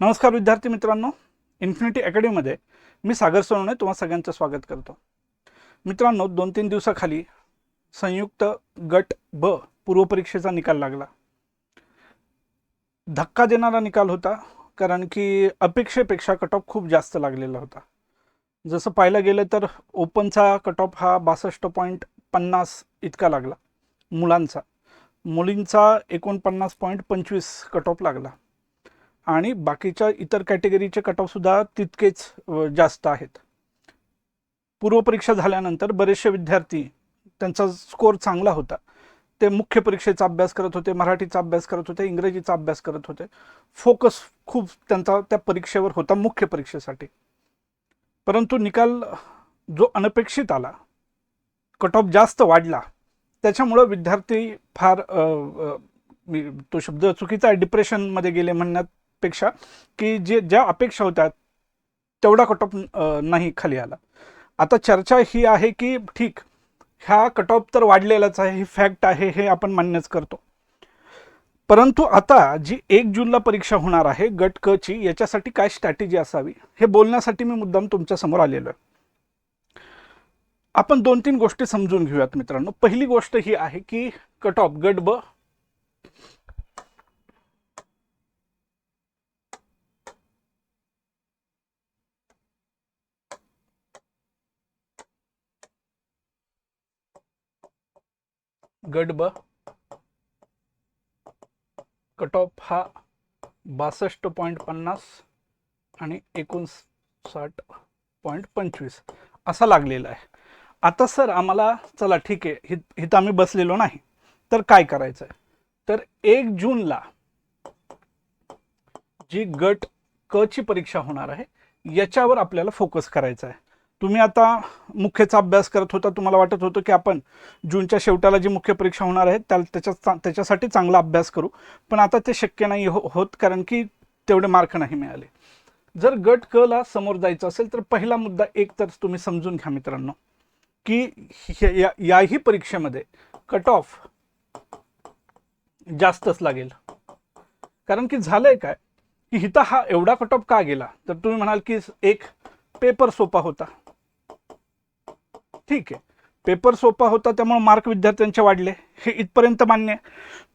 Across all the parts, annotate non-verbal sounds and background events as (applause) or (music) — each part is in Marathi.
नमस्कार विद्यार्थी मित्रांनो इन्फिनिटी अकॅडमीमध्ये मी सागर सोनवणे तुम्हा सगळ्यांचं स्वागत करतो. मित्रांनो दोन तीन दिवसाखाली संयुक्त गट ब पूर्वपरीक्षेचा निकाल लागला. धक्का देणारा निकाल होता कारण की अपेक्षेपेक्षा कट ऑफ खूप जास्त लागलेला होता. जसं पाहायला गेलं तर ओपनचा कट ऑफ हा बासष्ट पॉईंट पन्नास इतका लागला मुलांचा. मुलींचा एकोणपन्नास पॉईंट पंचवीस कट ऑफ लागला. आणि बाकीच्या इतर कॅटेगरीचे कट सुद्धा तितकेच जास्त आहेत. पूर्वपरीक्षा झाल्यानंतर बरेचसे विद्यार्थी त्यांचा स्कोअर चांगला होता. ते मुख्य परीक्षेचा अभ्यास करत होते मराठीचा अभ्यास करत होते इंग्रजीचा अभ्यास करत होते. फोकस खूप त्यांचा त्या परीक्षेवर होता मुख्य परीक्षेसाठी. परंतु निकाल जो अनपेक्षित आला कट ऑफ जास्त वाढला त्याच्यामुळं विद्यार्थी फार आ, आ, मी तो शब्द चुकीचा आहे डिप्रेशनमध्ये गेले म्हणण्यात पेक्षा की जे ज्या अपेक्षा होत्या तेवढा कट ऑफ नाही खाली आला. आता चर्चा ही आहे की ठीक ह्या कट ऑफ तर वाढलेलाच आहे ही फॅक्ट आहे हे आपण मान्यच करतो. परंतु आता जी एक जूनला परीक्षा होणार आहे गट क ची याच्यासाठी काय स्ट्रॅटेजी असावी हे बोलण्यासाठी मी मुद्दाम तुमच्यासमोर आलेलो आहे. आपण दोन तीन गोष्टी समजून घेऊयात मित्रांनो. पहिली गोष्ट ही आहे की कट ऑफ गट ब गट ब कट ऑफ हा बासष्ट पॉईंट पन्नास आणि एकोणसाठ पॉईंट पंचवीस असा लागलेला आहे. आता सर आम्हाला चला ठीक आहे हित हिथं आम्ही बसलेलो नाही तर काय करायचं आहे तर एक जूनला जी गट क ची परीक्षा होणार आहे याच्यावर आपल्याला फोकस करायचा आहे तुम्ही आता मुख्यचा अभ्यास करत होता तुम्हाला वाटत होतं की आपण जूनच्या शेवटाला जी मुख्य परीक्षा होणार आहे त्या त्याच्या त्याच्यासाठी चांगला अभ्यास करू. पण आता ते शक्य नाही हो होत कारण की तेवढे मार्क नाही मिळाले. जर गट क ला समोर जायचं असेल तर पहिला मुद्दा एक तर तुम्ही समजून घ्या मित्रांनो की ह्या- या- याही परीक्षेमध्ये कट ऑफ जास्तच लागेल. कारण की झालंय काय की हिता हा एवढा कट ऑफ का गेला? तर तुम्ही म्हणाल की एक पेपर सोपा होता. ठीक आहे. पेपर सोपा होता त्यामुळे मार्क विद्यार्थ्यांचे वाढले. हे इथपर्यंत मान्य आहे.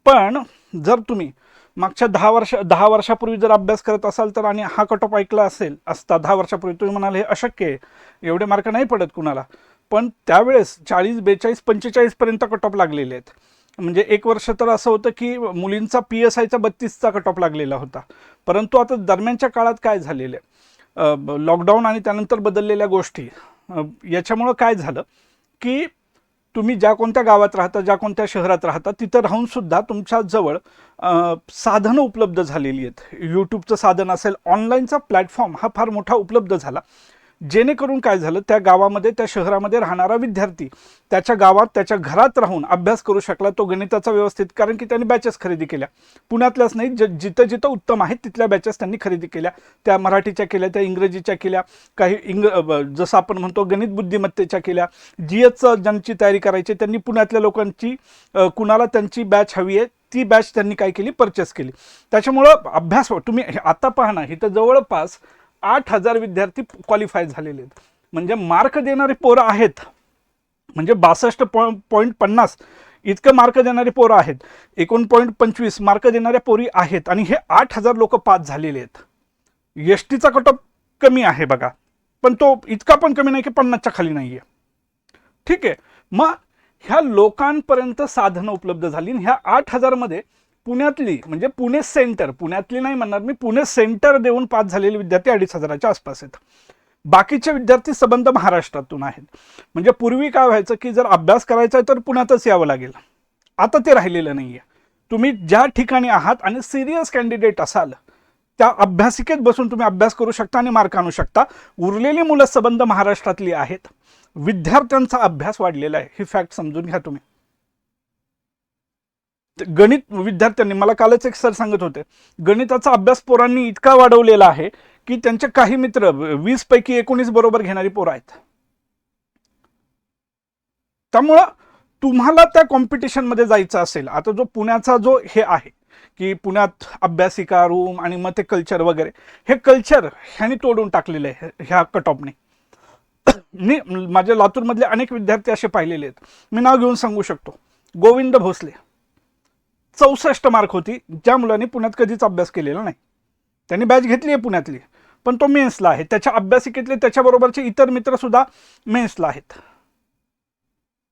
पण जर तुम्ही मागच्या दहा वर्ष दहा वर्षापूर्वी जर अभ्यास करत असाल तर आणि हा कट ऑफ ऐकला असेल असता दहा वर्षापूर्वी तुम्ही म्हणाल हे अशक्य आहे. एवढे मार्क नाही पडत कुणाला. पण त्यावेळेस चाळीस बेचाळीस पंचेचाळीसपर्यंत कट ऑफ लागलेले आहेत. म्हणजे एक वर्ष तर असं होतं की मुलींचा पी एस आयचा बत्तीसचा कट ऑफ लागलेला होता. परंतु आता दरम्यानच्या काळात काय झालेलं आहे? लॉकडाऊन आणि त्यानंतर बदललेल्या गोष्टी. याच्यामुळं काय झालं की तुम्ही ज्या कोणत्या गावात राहता ज्या कोणत्या शहरात राहता तिथं राहूनसुद्धा तुमच्याजवळ साधनं उपलब्ध झालेली आहेत. यूट्यूबचं साधन असेल ऑनलाईनचा प्लॅटफॉर्म हा फार मोठा उपलब्ध झाला. जेणेकरून काय झालं त्या गावामध्ये त्या शहरामध्ये राहणारा विद्यार्थी त्याच्या गावात त्याच्या घरात राहून अभ्यास करू शकला तो गणिताचा व्यवस्थित कारण की त्यांनी बॅचेस खरेदी केल्या. पुण्यातल्याच नाही ज जिथं जिथं उत्तम आहेत तिथल्या बॅचेस त्यांनी खरेदी केल्या. त्या मराठीच्या केल्या त्या इंग्रजीच्या केल्या काही इंग जसं आपण म्हणतो गणित बुद्धिमत्तेच्या केल्या. जी एचचं ज्यांची तयारी करायची त्यांनी पुण्यातल्या लोकांची कुणाला त्यांची बॅच हवी आहे ती बॅच त्यांनी काय केली? परचेस केली. त्याच्यामुळं अभ्यास तुम्ही हे आता पहा ना इथं जवळपास आठ हजार विद्यार्थी क्वालिफाय झालेले आहेत. म्हणजे मार्क देणारे पोरं आहेत. म्हणजे बासष्ट पॉ पॉईंट पन्नास इतकं मार्क देणारे पोरं आहेत. एकोण पॉईंट पंचवीस मार्क देणाऱ्या पोरी आहेत. आणि हे आठ हजार लोक पास झालेले आहेत. एस टीचा कट ऑफ कमी आहे बघा. पण तो इतका पण कमी नाही की पन्नासच्या खाली नाही आहे ठीक आहे. मग ह्या लोकांपर्यंत साधनं उपलब्ध झाली आणि ह्या आठ हजारमध्ये पुण्यातली म्हणजे पुणे सेंटर पुण्यातली नाही म्हणणार मी पुणे सेंटर देऊन पास झालेले विद्यार्थी अडीच हजाराच्या आसपास आहेत. बाकीचे विद्यार्थी संबंध महाराष्ट्रातून आहेत. म्हणजे पूर्वी काय व्हायचं की जर अभ्यास करायचा आहे तर पुण्यातच यावं लागेल. आता ते राहिलेलं नाही आहे तुम्ही ज्या ठिकाणी आहात आणि सिरियस कॅन्डिडेट असाल त्या अभ्यासिकेत बसून तुम्ही अभ्यास करू शकता आणि मार्क आणू शकता. उरलेली मुलं संबंध महाराष्ट्रातली आहेत. विद्यार्थ्यांचा अभ्यास वाढलेला आहे. ही फॅक्ट समजून घ्या तुम्ही. गणित विद्यार्थ्यांनी मला कालच एक सर सांगत होते गणिताचा अभ्यास पोरांनी इतका वाढवलेला आहे की त्यांचे काही मित्र वीस पैकी एकोणीस बरोबर घेणारी पोरं आहेत. त्यामुळं तुम्हाला त्या कॉम्पिटिशनमध्ये जायचं असेल आता जो पुण्याचा जो हे आहे की पुण्यात अभ्यासिका रूम आणि मग ते कल्चर वगैरे हे कल्चर ह्याने तोडून टाकलेलं आहे ह्या कट ऑफने (coughs) मी माझ्या लातूरमधले अनेक विद्यार्थी असे पाहिलेले आहेत. मी नाव घेऊन सांगू शकतो. गोविंद भोसले. चौसष्ट मार्क होती ज्या मुलांनी पुण्यात कधीच अभ्यास केलेला नाही. त्यांनी बॅच घेतली आहे पुण्यातली पण तो मेन्सला आहे. त्याच्या अभ्यासिकेतले त्याच्याबरोबरचे इतर मित्र सुद्धा मेन्सला आहेत.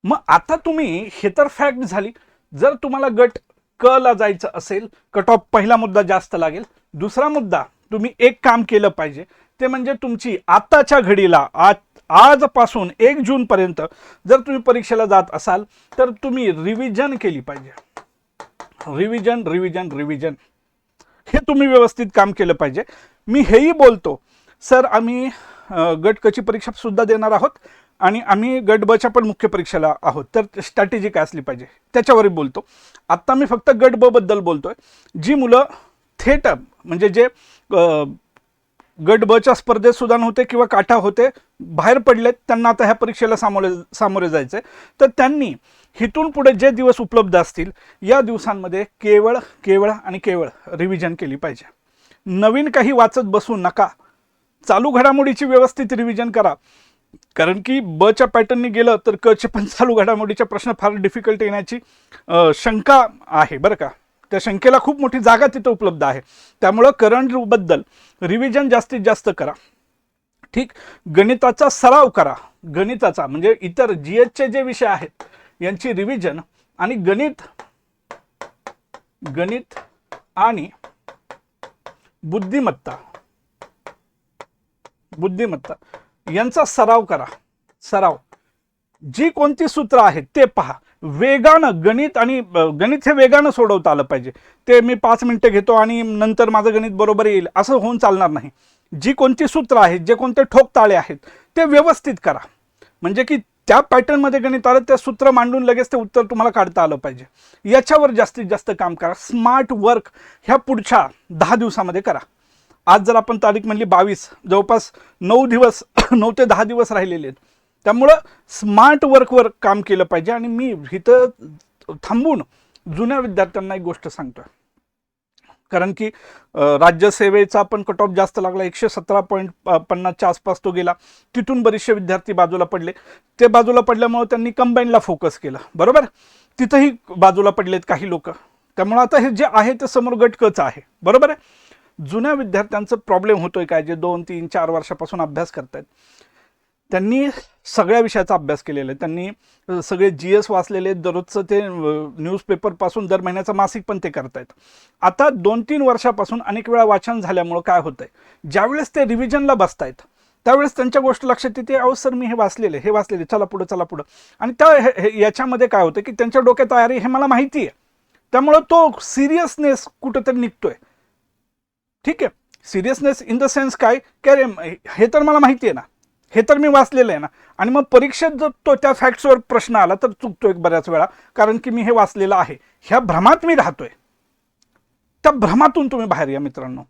मग आता तुम्ही हे तर फॅक्ट झाली. जर तुम्हाला गट क ला जायचं असेल कट ऑफ पहिला मुद्दा जास्त लागेल. दुसरा मुद्दा तुम्ही एक काम केलं पाहिजे. ते म्हणजे तुमची आताच्या घडीला आज आजपासून एक जूनपर्यंत जर तुम्ही परीक्षेला जात असाल तर तुम्ही रिव्हिजन केली पाहिजे. रिव्हिजन रिव्हिजन रिव्हिजन हे तुम्ही व्यवस्थित काम केलं पाहिजे. मी हेही बोलतो सर आम्ही गटकची परीक्षासुद्धा देणार आहोत आणि आम्ही गट बच्या पण मुख्य परीक्षेला आहोत. तर स्ट्रॅटेजी काय असली पाहिजे? त्याच्यावरही बोलतो. आत्ता मी फक्त गट ब बद्दल आहे जी मुलं थेट म्हणजे जे गट बच्या स्पर्धेत सुद्धा नव्हते किंवा काठा होते बाहेर पडलेत त्यांना आता ह्या परीक्षेला सामोरे सामोरे जायचं आहे तर त्यांनी हिथून पुढे जे दिवस उपलब्ध असतील या दिवसांमध्ये केवळ केवळ आणि केवळ रिव्हिजन केली पाहिजे. नवीन काही वाचत बसू नका. चालू घडामोडीची व्यवस्थित रिव्हिजन करा. कारण की बच्या पॅटर्नने गेलं तर कचे पण चालू घडामोडीचे प्रश्न फार डिफिकल्ट येण्याची शंका आहे बरं का? त्या शंकेला खूप मोठी जागा तिथं उपलब्ध आहे. त्यामुळं करंटबद्दल रिव्हिजन जास्तीत जास्त करा. ठीक? गणिताचा सराव करा. गणिताचा म्हणजे इतर जी एचचे जे विषय आहेत यांची रिव्हिजन आणि गणित गणित आणि बुद्धिमत्ता बुद्धिमत्ता यांचा सराव करा. सराव. जी कोणती सूत्र आहेत ते पहा. वेगानं गणित आणि गणित हे वेगानं सोडवता आलं पाहिजे. ते मी पाच मिनिटं घेतो आणि नंतर माझं गणित बरोबर येईल. असं होऊन चालणार नाही. जी कोणती सूत्र आहेत जे कोणते ठोक ताळे आहेत ते व्यवस्थित करा. म्हणजे की त्या पॅटर्नमध्ये गणित आलं त्या सूत्र मांडून लगेच ते उत्तर तुम्हाला काढता आलं पाहिजे. याच्यावर जास्तीत जास्त काम करा. स्मार्ट वर्क ह्या पुढच्या दहा दिवसामध्ये करा. आज जर आपण तारीख म्हणली बावीस जवळपास नऊ दिवस (coughs) नऊ ते दहा दिवस राहिलेले आहेत. त्यामुळं स्मार्ट वर्कवर काम केलं पाहिजे. आणि मी इथं थांबून जुन्या विद्यार्थ्यांना एक गोष्ट सांगतोय. कारण की राज्यसेवेचा पण कट ऑफ जास्त लागला. एकशे सतरा पॉईंट पन्नासच्या आसपास तो गेला. तिथून बरेचसे विद्यार्थी बाजूला पडले. ते बाजूला पडल्यामुळे त्यांनी कंबाईनला फोकस केला. बरोबर? तिथंही बाजूला पडलेत काही लोक. त्यामुळे आता हे जे आहे ते समोर गटकच आहे. बरोबर आहे? जुन्या विद्यार्थ्यांचं प्रॉब्लेम होतोय काय? जे दोन तीन चार वर्षापासून अभ्यास करतायत. त्यांनी सगळ्या विषयाचा अभ्यास केलेला आहे. त्यांनी सगळे जी एस वाचलेले दररोजचं ते न्यूजपेपरपासून दर महिन्याचं मासिक पण ते करतायत. आता दोन तीन वर्षापासून अनेक वेळा वाचन झाल्यामुळं काय होतंय? ज्यावेळेस ते रिव्हिजनला बसतायत त्यावेळेस त्यांच्या गोष्ट लक्षात येते अहो सर मी हे वाचलेले हे वाचलेले चला पुढं चला पुढं. आणि त्या याच्यामध्ये काय होतं की त्यांच्या डोक्यात तयारी हे मला माहिती आहे. त्यामुळं तो सिरियसनेस कुठंतरी निघतोय. ठीक आहे? सिरियसनेस इन द सेन्स काय? की अरे हे तर मला माहिती आहे ना. हे तर मी वाचलेलं आहे ना. आणि मग परीक्षेत जर तो त्या फॅक्ट्सवर प्रश्न आला तर चुकतो एक बऱ्याच वेळा कारण की मी हे वाचलेलं आहे. ह्या भ्रमात मी राहतोय. त्या भ्रमातून तुम्ही बाहेर या मित्रांनो.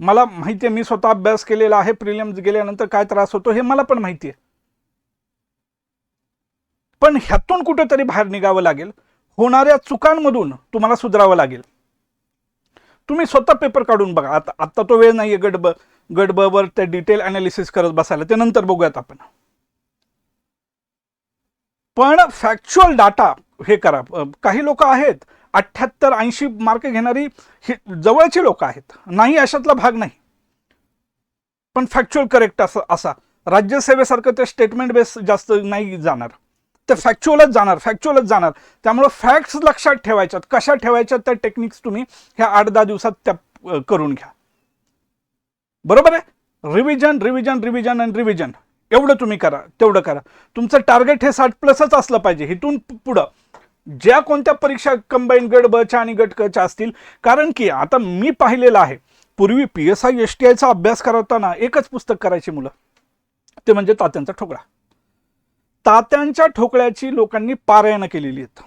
मला माहिती आहे मी स्वतः अभ्यास केलेला आहे प्रिलियम्स गेल्यानंतर काय त्रास होतो हे मला पण माहिती आहे. पण ह्यातून कुठेतरी बाहेर निघावं लागेल. होणाऱ्या चुकांमधून तुम्हाला सुधारावं लागेल. तुम्ही स्वतः पेपर काढून बघा. आता आत्ता तो वेळ नाहीये गडब ब ते डिटेल अनालिसिस करत बसायला. ते नंतर बघूयात आपण. पण फॅक्च्युअल डाटा हे करा. काही लोक आहेत अठ्ठ्याहत्तर ऐंशी मार्क घेणारी ही जवळची लोक आहेत. नाही अशातला भाग नाही. पण फॅक्च्युअल करेक्ट असं असा. राज्यसेवेसारखं ते स्टेटमेंट बेस जास्त नाही जाणार. ते फॅक्च्युअलच जाणार फॅक्च्युअलच जाणार. त्यामुळं फॅक्ट्स लक्षात ठेवायच्यात. कशा ठेवायच्यात त्या टेक्निक्स तुम्ही ह्या आठ दहा दिवसात त्या करून घ्या. बरोबर आहे? Revision revision revision and revision एवढं तुम्ही करा तेवढं करा. तुमचं टार्गेट हे साठ प्लसच असलं पाहिजे इथून पुढं. ज्या कोणत्या परीक्षा कंबाईन गट बच्या आणि गट कच्या असतील कारण की आता मी पाहिलेलं आहे पूर्वी P S I S T आयचा अभ्यास करताना एकच पुस्तक करायची मुलं. ते म्हणजे तात्यांचा ठोकळा. तात्यांच्या ठोकळ्याची लोकांनी पारायणं केलेली आहेत.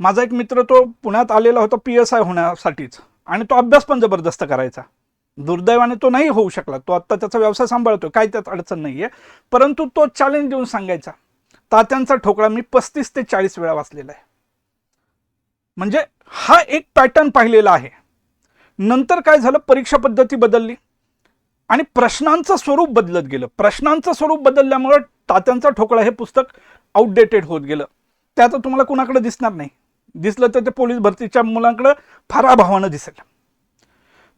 माझा एक मित्र तो पुण्यात आलेला होता पी एस आय होण्यासाठीच. आणि तो अभ्यास पण जबरदस्त करायचा. दुर्दैवाने तो नाही होऊ शकला. तो आत्ता त्याचा व्यवसाय सांभाळतो काही त्यात अडचण नाही आहे परंतु तो चॅलेंज देऊन सांगायचा. तात्यांचा ठोकळा मी पस्तीस ते चाळीस वेळा वाचलेला आहे. म्हणजे हा एक पॅटर्न पाहिलेला आहे. नंतर काय झालं? परीक्षा पद्धती बदलली. आणि प्रश्नांचं स्वरूप बदलत गेलं. प्रश्नांचं स्वरूप बदलल्यामुळं तात्यांचा ठोकळा हे पुस्तक आउटडेटेड होत गेलं. ते आता तुम्हाला कुणाकडे दिसणार नाही. दिसलं तर ते पोलीस भरतीच्या मुलांकडं फार अभावानं दिसेल.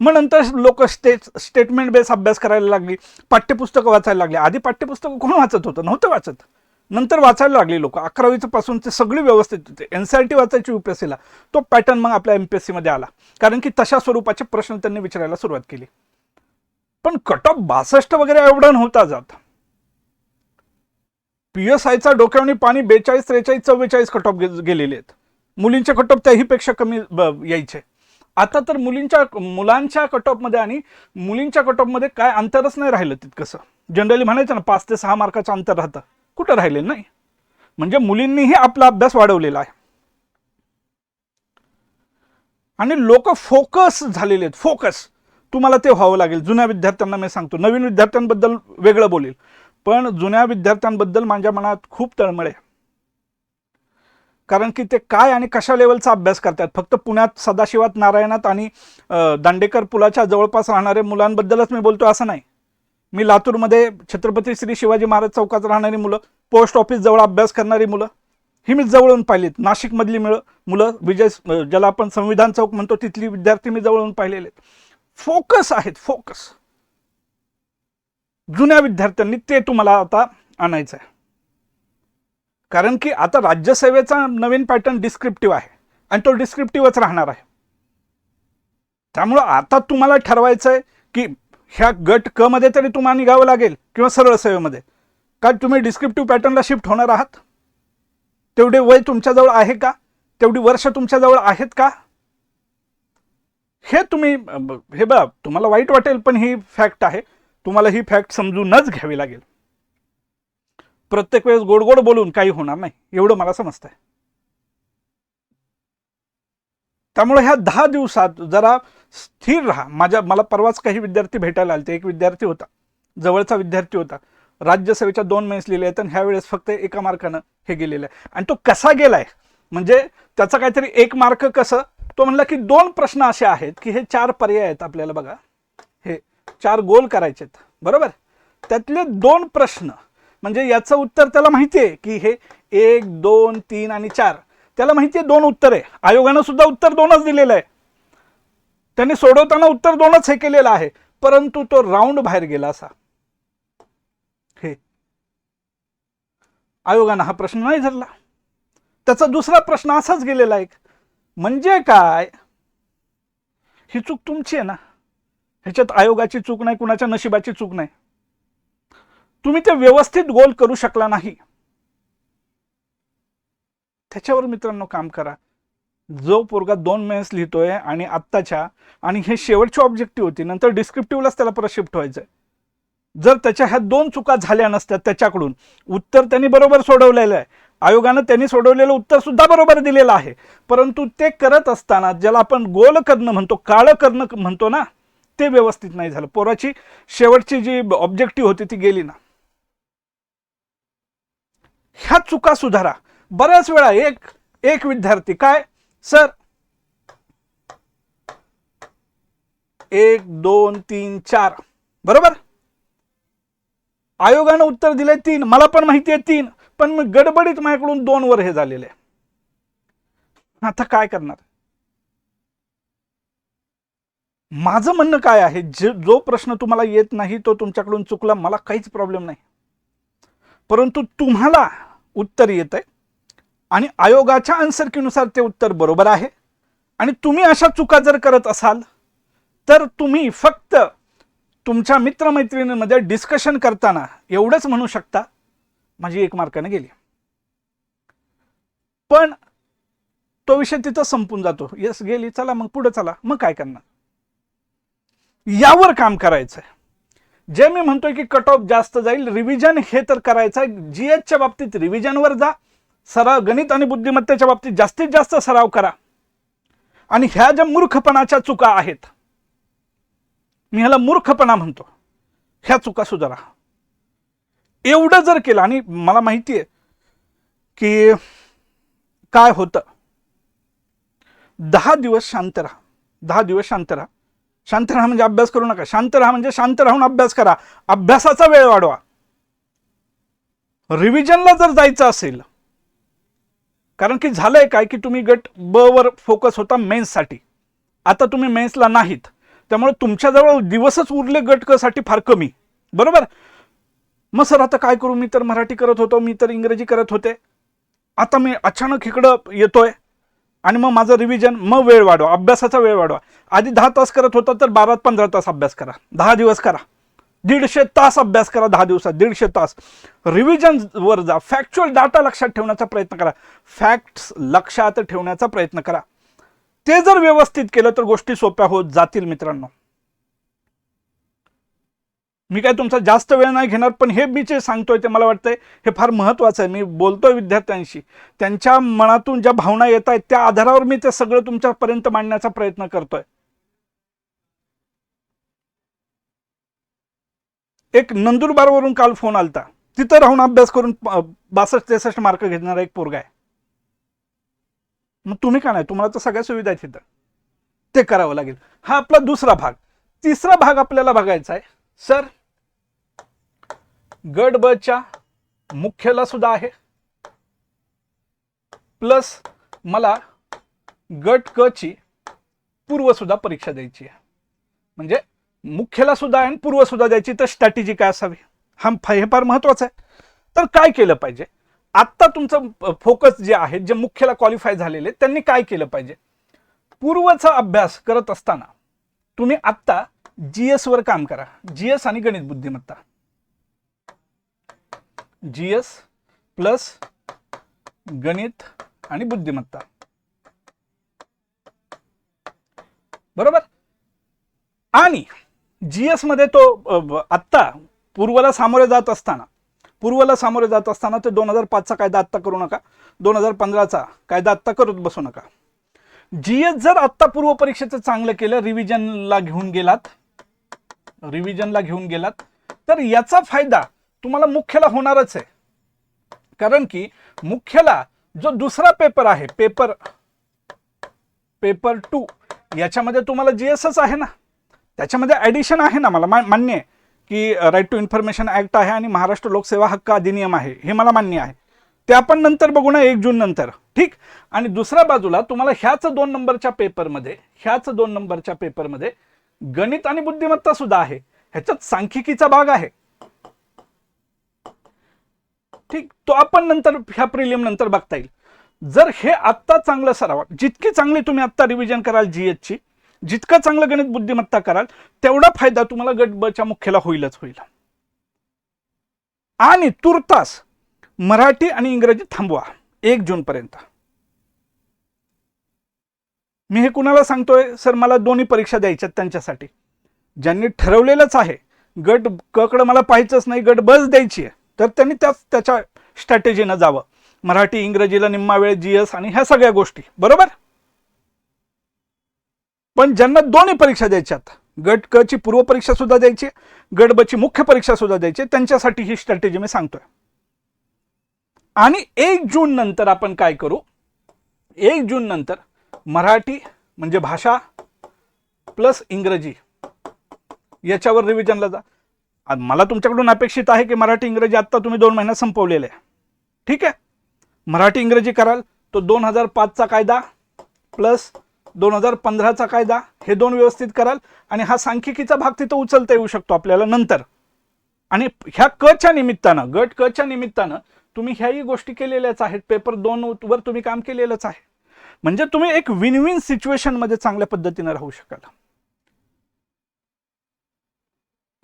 मग नंतर लोक स्टेट स्टेटमेंट बेस अभ्यास करायला लागली पाठ्यपुस्तकं वाचायला लागली. आधी पाठ्यपुस्तकं कोण वाचत होतं? नव्हतं वाचत. नंतर वाचायला लागली लोक. अकरावीचं पासून ते सगळी व्यवस्थित होते. एन सी आर टी वाचायची यू पी एस सीला तो पॅटर्न मग आपल्या एम पी एस सीमध्ये आला. कारण की तशा स्वरूपाचे प्रश्न त्यांनी विचारायला सुरुवात केली. पण कट ऑफ बासष्ट वगैरे एवढा नव्हता जात. पी एस आयचा डोक्यावणी पाणी बेचाळीस त्रेचाळीस चव्वेचाळीस कट ऑफ गेलेले आहेत. मुलींचे कट ऑफ त्याहीपेक्षा कमी यायचे. आता तर मुलींच्या मुलांच्या कट ऑफमध्ये आणि मुलींच्या कट ऑफमध्ये काय अंतरच नाही राहिलं तितकंसं. जनरली म्हणायचं ना पाच ते सहा मार्काचं अंतर राहतं. कुठं राहिलेलं नाही. म्हणजे मुलींनीही आपला अभ्यास वाढवलेला आहे. आणि लोक फोकस झालेले आहेत. फोकस तुम्हाला ते व्हावं लागेल. जुन्या विद्यार्थ्यांना मी सांगतो. नवीन विद्यार्थ्यांबद्दल वेगळं बोलेल. पण जुन्या विद्यार्थ्यांबद्दल माझ्या मनात खूप तळमळ आहे. कारण की ते काय आणि कशा लेवलचा अभ्यास करतात? फक्त पुण्यात सदाशिवात नारायणात आणि दांडेकर पुलाच्या जवळपास राहणाऱ्या मुलांबद्दलच मी बोलतो असं नाही. मी लातूरमध्ये छत्रपती श्री शिवाजी महाराज चौकात राहणारी मुलं पोस्ट ऑफिस जवळ अभ्यास करणारी मुलं ही मी जवळून पाहिलीत. नाशिकमधली मिळ मुलं विजय ज्याला आपण संविधान चौक म्हणतो तिथली विद्यार्थी मी जवळून पाहिलेले आहेत. फोकस आहेत फोकस जुन्या विद्यार्थ्यांनी ते तुम्हाला आता आणायचं आहे कारण की आता राज्यसेवेचा नवीन पॅटर्न डिस्क्रिप्टिव्ह आहे. आणि तो डिस्क्रिप्टिव्हच राहणार आहे. त्यामुळं आता तुम्हाला ठरवायचं आहे की ह्या गट क मध्ये तरी तुम्हाला निघावं लागेल किंवा सरळ सेवेमध्ये. का तुम्ही डिस्क्रिप्टिव्ह पॅटर्नला शिफ्ट होणार आहात? तेवढे वय तुमच्याजवळ आहे का? तेवढी वर्ष तुमच्याजवळ आहेत का? हे तुम्ही हे बघा तुम्हाला वाईट वाटेल पण ही फॅक्ट आहे. तुम्हाला ही फॅक्ट समजूनच घ्यावी लागेल. प्रत्येक वेळेस गोड गोड बोलून काही होणार नाही. एवढं मला समजतंय. त्यामुळे ह्या दहा दिवसात जरा स्थिर राहा. माझ्या मला परवाच काही विद्यार्थी भेटायला आले एक विद्यार्थी होता. जवळचा विद्यार्थी होता. राज्यसेवेच्या दोन मेन्स लिहिले आहेत आणि ह्या वेळेस फक्त एका मार्कानं हे गेलेलं आहे. आणि तो कसा गेलाय? म्हणजे त्याचा काहीतरी एक मार्क कसं? तो म्हणला की दोन प्रश्न असे आहेत की हे चार पर्याय आहेत आपल्याला बघा. हे चार गोल करायचे आहेत बरोबर? त्यातले दोन प्रश्न म्हणजे याचं उत्तर त्याला माहिती आहे की हे एक दोन तीन आणि चार. त्याला माहिती आहे दोन उत्तर. आहे आयोगानं सुद्धा उत्तर दोनच दिलेलं आहे. त्यांनी सोडवताना उत्तर दोनच हे केलेलं आहे. परंतु तो राऊंड बाहेर गेला असा. हे. आयोगानं हा प्रश्न नाही धरला. त्याचा दुसरा प्रश्न असाच गेलेला एक म्हणजे काय? ही चूक तुमची आहे ना. ह्याच्यात आयोगाची चूक नाही कुणाच्या नशिबाची चूक नाही. तुम्ही ते व्यवस्थित गोल करू शकला नाही. त्याच्यावर मित्रांनो काम करा. जो पोरगा दोन मेन्स लिहितोय आणि आत्ताच्या आणि हे शेवटची ऑब्जेक्टिव्ह होती नंतर डिस्क्रिप्टिव्हलाच त्याला परत शिफ्ट व्हायचंय. जर त्याच्या ह्या दोन चुका झाल्या नसत्या त्याच्याकडून उत्तर त्यांनी बरोबर सोडवलेलं आहे. आयोगानं त्यांनी सोडवलेलं उत्तर सुद्धा बरोबर दिलेलं आहे. परंतु ते करत असताना ज्याला आपण गोल करणं म्हणतो काळं करणं म्हणतो ना ते व्यवस्थित नाही झालं. पोराची शेवटची जी ऑब्जेक्टिव्ह होती ती गेली ना. ह्या चुका सुधारा. बऱ्याच वेळा एक एक विद्यार्थी काय? सर एक दोन तीन चार. बरोबर? आयोगानं उत्तर दिले तीन. मला पण माहिती आहे तीन. पण मी गडबडीत माझ्याकडून दोन वर हे झालेले आता काय करणार? माझं म्हणणं काय आहे? जे जो प्रश्न तुम्हाला येत नाही तो तुमच्याकडून चुकला मला काहीच प्रॉब्लेम नाही. परंतु तुम्हाला उत्तर येत आहे आणि आयोगाच्या आन्सर ते उत्तर बरोबर आहे. आणि तुम्ही अशा चुका जर करत असाल तर तुम्ही फक्त तुमच्या मित्रमैत्रिणींमध्ये डिस्कशन करताना एवढंच म्हणू शकता माझी एक मार्काने गेली. पण तो विषय तिथं संपून जातो. यस गेली चला मग पुढे चला मग काय करणार? यावर काम करायचं आहे जे मी म्हणतोय की कट ऑफ जास्त जाईल रिव्हिजन हे तर करायचं आहे. जी एचच्या बाबतीत रिव्हिजनवर जा. सराव गणित आणि बुद्धिमत्तेच्या बाबतीत जास्तीत जास्त सराव करा. आणि ह्या ज्या मूर्खपणाच्या चुका आहेत मी ह्याला मूर्खपणा म्हणतो. ह्या चुका सुधारा. एवढं जर केलं आणि मला माहिती आहे की काय होतं? दहा दिवस शांत राहा. दहा दिवस शांत राहा. शांत राहा म्हणजे अभ्यास करू नका. शांत राहा म्हणजे शांत राहून अभ्यास करा. अभ्यासाचा वेळ वाढवा. रिव्हिजनला जर जायचं असेल कारण की झालंय काय की तुम्ही गट ब वर फोकस होता मेन्ससाठी आता तुम्ही मेन्सला नाहीत. त्यामुळे तुमच्याजवळ दिवसच उरले गट क साठी फार कमी. बरोबर? मग सर आता काय करू? मी तर मराठी करत होतो मी तर इंग्रजी करत होते. आता मी अचानक इकडं येतोय. आणि मग माझं रिव्हिजन मग वेळ वाढवा अभ्यासाचा वेळ वाढवा. आधी दहा तास करत होता तर बारा पंधरा तास अभ्यास करा. दहा दिवस करा. दीडशे तास अभ्यास करा दहा दिवसात दीडशे तास. रिव्हिजनवर जा. फॅक्च्युअल डाटा लक्षात ठेवण्याचा प्रयत्न करा. फॅक्ट्स लक्षात ठेवण्याचा प्रयत्न करा. ते जर व्यवस्थित केलं तर गोष्टी सोप्या होत जातील मित्रांनो. मी काय तुमचा जास्त वेळ नाही घेणार पण हे मी जे सांगतोय ते मला वाटतंय हे फार महत्वाचं आहे. मी बोलतोय विद्यार्थ्यांशी. त्यांच्या मनातून ज्या भावना येत आहेत त्या आधारावर मी ते सगळं तुमच्यापर्यंत मांडण्याचा प्रयत्न करतोय. एक नंदुरबारवरून काल फोन आलता. तिथं राहून अभ्यास करून बासष्ट त्रेसष्ट मार्क घेणारा एक पोरगा आहे. मग तुम्ही का नाही? तुम्हाला तर सगळ्या सुविधा आहेत तिथं. ते करावं लागेल. हा आपला दुसरा भाग. तिसरा भाग आपल्याला बघायचा आहे. सर गट ब च्या मुख्यला सुद्धा आहे. प्लस मला गट क ची पूर्व सुद्धा परीक्षा द्यायची आहे. म्हणजे मुख्यला सुद्धा आहे आणि पूर्व सुद्धा द्यायची तर स्ट्रॅटेजी काय असावी? हा हे फार महत्वाचं आहे. तर काय केलं पाहिजे? आत्ता तुमचं फोकस जे आहे जे मुख्यला क्वालिफाय झालेले त्यांनी काय केलं पाहिजे? पूर्वचा अभ्यास करत असताना तुम्ही आत्ता जीएस वर काम करा. जीएस आणि गणित बुद्धिमत्ता. जी एस प्लस गणित आणि बुद्धिमत्ता. बरोबर? आणि जीएसमध्ये तो आत्ता पूर्वला सामोरे जात असताना पूर्वला सामोरे जात असताना ते दोन हजार पाचचा कायदा आत्ता करू नका. दोन हजार पंधराचा कायदा आत्ता करत बसू नका. जीएस जर आत्ता पूर्व परीक्षेचं चांगलं केलं रिव्हिजनला घेऊन गेलात रिव्हिजनला घेऊन गेलात तर याचा फायदा तुम्हाला मुख्यला होणारच आहे. कारण की मुख्यला जो दुसरा पेपर आहे पेपर पेपर टू याच्यामध्ये तुम्हाला जीएसच आहे ना. त्याच्यामध्ये ॲडिशन आहे ना मला मा- मान्य आहे की राईट टू इन्फॉर्मेशन ॲक्ट आहे आणि महाराष्ट्र लोकसेवा हक्क अधिनियम आहे हे मला मान्य आहे. ते आपण नंतर बघू ना एक जून नंतर ठीक? आणि दुसऱ्या बाजूला तुम्हाला ह्याच दोन नंबरच्या पेपरमध्ये ह्याच दोन नंबरच्या पेपरमध्ये गणित आणि बुद्धिमत्ता सुद्धा आहे. ह्याच्यात सांख्यिकीचा भाग आहे. ठीक तो आपण नंतर ह्या प्रिलियम नंतर बघता येईल. जर हे आत्ता चांगलं सराव जितकी चांगली तुम्ही आत्ता रिव्हिजन कराल जी ची जितकं चांगलं गणित बुद्धिमत्ता कराल तेवढा फायदा तुम्हाला गट बच्या मुख्यला होईलच होईल. आणि तुर्तास मराठी आणि इंग्रजी थांबवा एक जून पर्यंत. मी हे कुणाला सांगतोय? सर मला दोन्ही परीक्षा द्यायच्यात त्यांच्यासाठी. ज्यांनी ठरवलेलंच आहे गट ककडं मला पाहायचंच नाही गट बस द्यायची आहे. तर त्यांनी त्याच त्याच्या स्ट्रॅटेजीनं जावं. मराठी इंग्रजीला निम्मा वेळ जीएस आणि ह्या सगळ्या गोष्टी. बरोबर? पण ज्यांना दोन्ही परीक्षा द्यायच्यात गट क ची पूर्व परीक्षा सुद्धा द्यायची गट ब ची मुख्य परीक्षा सुद्धा द्यायची त्यांच्यासाठी ही स्ट्रॅटेजी मी सांगतोय. आणि एक जून नंतर आपण काय करू? एक जून नंतर मराठी म्हणजे भाषा प्लस इंग्रजी याच्यावर रिव्हिजनला जा. मला तुमच्याकडून अपेक्षित आहे की मराठी इंग्रजी आत्ता तुम्ही दोन महिन्यात संपवलेले आहे. ठीक आहे? मराठी इंग्रजी कराल तो दोन हजार पाचचा कायदा प्लस दोन हजार पंधराचा कायदा हे दोन व्यवस्थित कराल आणि हा सांख्यिकीचा भाग तिथं उचलता येऊ शकतो आपल्याला नंतर. आणि ह्या कच्या निमित्तानं गट कच्या निमित्तानं तुम्ही ह्याही गोष्टी केलेल्याच आहेत. पेपर दोन वर तुम्ही काम केलेलंच आहे. म्हणजे तुम्ही एक विन विन सिच्युएशनमध्ये चांगल्या पद्धतीनं राहू शकाल.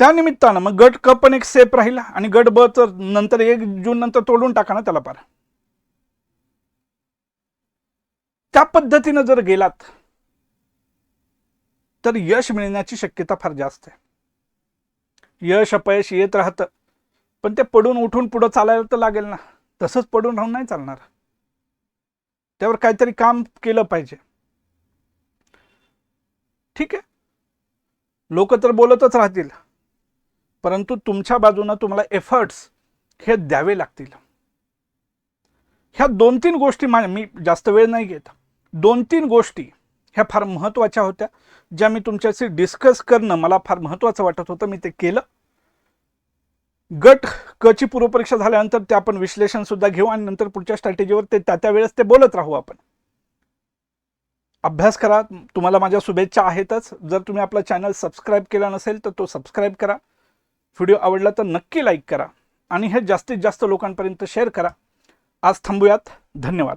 त्यानिमित्तानं मग गट क पण एक सेफ राहील आणि गट ब तर नंतर एक जून नंतर तोडून टाका ना त्याला पार. त्या पद्धतीनं जर गेलात तर यश मिळण्याची शक्यता फार जास्त आहे. यश अपयश येत राहतं पण ते पडून उठून पुढं चालायला तर लागेल ना. तसंच पडून राहून नाही चालणार. त्यावर काहीतरी काम केलं पाहिजे. ठीक आहे? लोक तर बोलतच राहतील. परंतु तुमच्या बाजूनं तुम्हाला एफर्ट्स हे द्यावे लागतील. ह्या दोन तीन गोष्टी मा मी जास्त वेळ नाही घेत. दोन तीन गोष्टी ह्या फार महत्त्वाच्या होत्या. ज्या मी तुमच्याशी डिस्कस करणं मला फार महत्त्वाचं वाटत होतं मी ते केलं. गट क ची पूर्वपरीक्षा झाल्यानंतर ते आपण विश्लेषण सुद्धा घेऊ आणि नंतर पुढच्या स्ट्रॅटेजीवर ते त्या त्या वेळेस ते बोलत राहू आपण. अभ्यास करा. तुम्हाला माझ्या शुभेच्छा आहेतच. जर तुम्ही आपला चॅनल सबस्क्राईब केला नसेल तर तो सबस्क्राईब करा. व्हिडिओ आवडला तर नक्की लाईक करा आणि हे जास्तीत जास्त लोकांपर्यंत शेअर करा. आज थांबूयात. धन्यवाद.